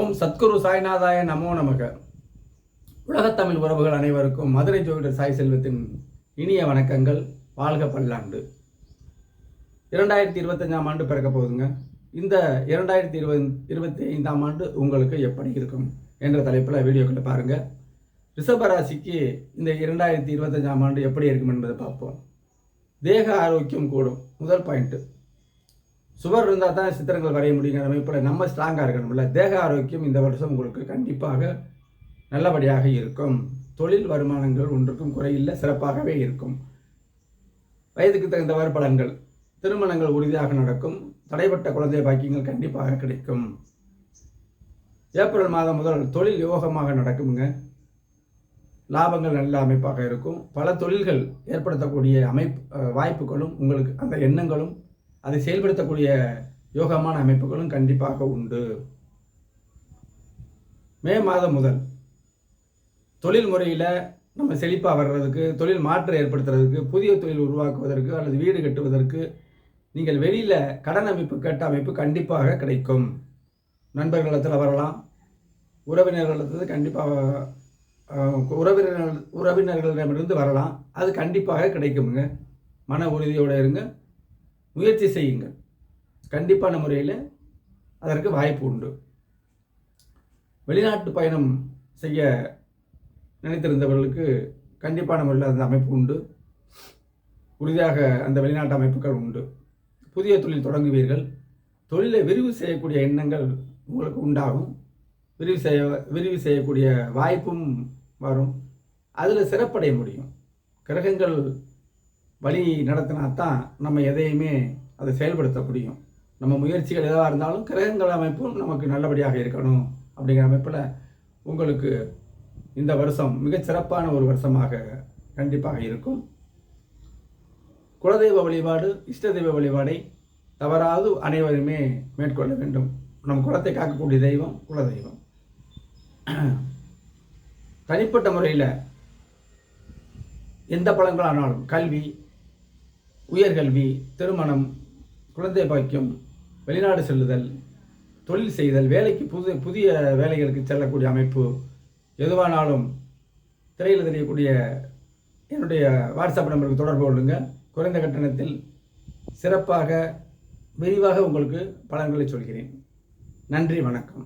ஓம் சத்குரு சாய்நாதாய நமோ நமக. உலகத்தமிழ் உறவுகள் அனைவருக்கும் மதுரை ஜோதிடர் சாய் செல்வத்தின் இனிய வணக்கங்கள். வாழ்க பல்லாண்டு. இரண்டாயிரத்தி இருபத்தஞ்சாம் ஆண்டு பிறக்க போகுதுங்க. இந்த இரண்டாயிரத்தி இருபது இருபத்தி ஐந்தாம் ஆண்டு உங்களுக்கு எப்படி இருக்கும் என்ற தலைப்பில் வீடியோக்களை பாருங்கள் ரிஷபராசிக்கு இந்த இரண்டாயிரத்தி இருபத்தஞ்சாம் ஆண்டு எப்படி இருக்கும் என்பதை பார்ப்போம். தேக ஆரோக்கியம் கூடும். முதல் பாயிண்ட்டு சுவர் இருந்தால் தான் சித்திரங்கள் வரைய முடியுங்கிற அமைப்பில் நம்ம ஸ்ட்ராங்காக இருக்கணும்ல. தேக ஆரோக்கியம் இந்த வருஷம் உங்களுக்கு கண்டிப்பாக நல்லபடியாக இருக்கும். தொழில் வருமானங்கள் ஒன்றுக்கும் குறையில்லை சிறப்பாகவே இருக்கும். வயதுக்கு தகுந்தவாறு பலன்கள். திருமணங்கள் உறுதியாக நடக்கும். தடைப்பட்ட குழந்தை பாக்கியங்கள் கண்டிப்பாக கிடைக்கும். ஏப்ரல் மாதம் முதல் தொழில் யோகமாக நடக்குங்க லாபங்கள் நல்ல அமைப்பாக இருக்கும். பல தொழில்கள் ஏற்படுத்தக்கூடிய அமைப்பு வாய்ப்புகளும் உங்களுக்கு அந்த எண்ணங்களும் அதை செயல்படுத்தக்கூடிய யோகமான அமைப்புகளும் கண்டிப்பாக உண்டு. மே மாதம் முதல் தொழில் முறையில் நம்ம செழிப்பாக வர்றதுக்கு தொழில் மாற்றம் ஏற்படுத்துறதுக்கு புதிய தொழில் உருவாக்குவதற்கு அல்லது வீடு கட்டுவதற்கு நீங்கள் வெளியில் கடன் அமைப்பு கேட்ட அமைப்பு கண்டிப்பாக கிடைக்கும். நண்பர்களிடத்தில் வரலாம். உறவினர்களிடத்தில் கண்டிப்பாக உறவினர்கள் உறவினர்களிடமிருந்து வரலாம். அது கண்டிப்பாக கிடைக்குமுங்க. மன உறுதியோடு இருங்க. முயற்சி செய்யுங்கள். கண்டிப்பான முறையில் அதற்கு வாய்ப்பு உண்டு. வெளிநாட்டு பயணம் செய்ய நினைத்திருந்தவர்களுக்கு கண்டிப்பான முறையில் அந்த அமைப்பு உண்டு. உறுதியாக அந்த வெளிநாட்டு அமைப்புகள் உண்டு. புதிய தொழில் தொடங்குவீர்கள். தொழிலை விரிவு செய்யக்கூடிய எண்ணங்கள் உங்களுக்கு உண்டாகும். விரிவு செய்ய விரிவு செய்யக்கூடிய வாய்ப்பும் வரும். அதில் சிறப்படைய முடியும். கிரகங்கள் வழி நடத்தினா தான் நம்ம எதையுமே அதை செயல்படுத்த முடியும் நம்ம முயற்சிகள் எதாக இருந்தாலும் கிரகங்கள் அமைப்பும் நமக்கு நல்லபடியாக இருக்கணும் அப்படிங்கிற அமைப்பில் உங்களுக்கு இந்த வருஷம் மிகச்சிறப்பான ஒரு வருஷமாக கண்டிப்பாக இருக்கும். குலதெய்வ வழிபாடு இஷ்ட தெய்வ வழிபாடை தவறாது அனைவருமே மேற்கொள்ள வேண்டும். நம் குலத்தை காக்கக்கூடிய தெய்வம் குலதெய்வம். தனிப்பட்ட முறையில் எந்த பழங்களானாலும் கல்வி உயர்கல்வி திருமணம் குழந்தை பாக்கியம் வெளிநாடு செல்லுதல் தொழில் செய்தல் வேலைக்கு புது புதிய வேலைகளுக்கு செல்லக்கூடிய அமைப்பு எதுவானாலும் திரையில் தெரியக்கூடிய என்னுடைய வாட்ஸ்அப் நம்பருக்கு தொடர்பு கொள்ளுங்க. குறைந்த கட்டணத்தில் சிறப்பாக விரிவாக உங்களுக்கு பலன்களை சொல்கிறேன். நன்றி வணக்கம்.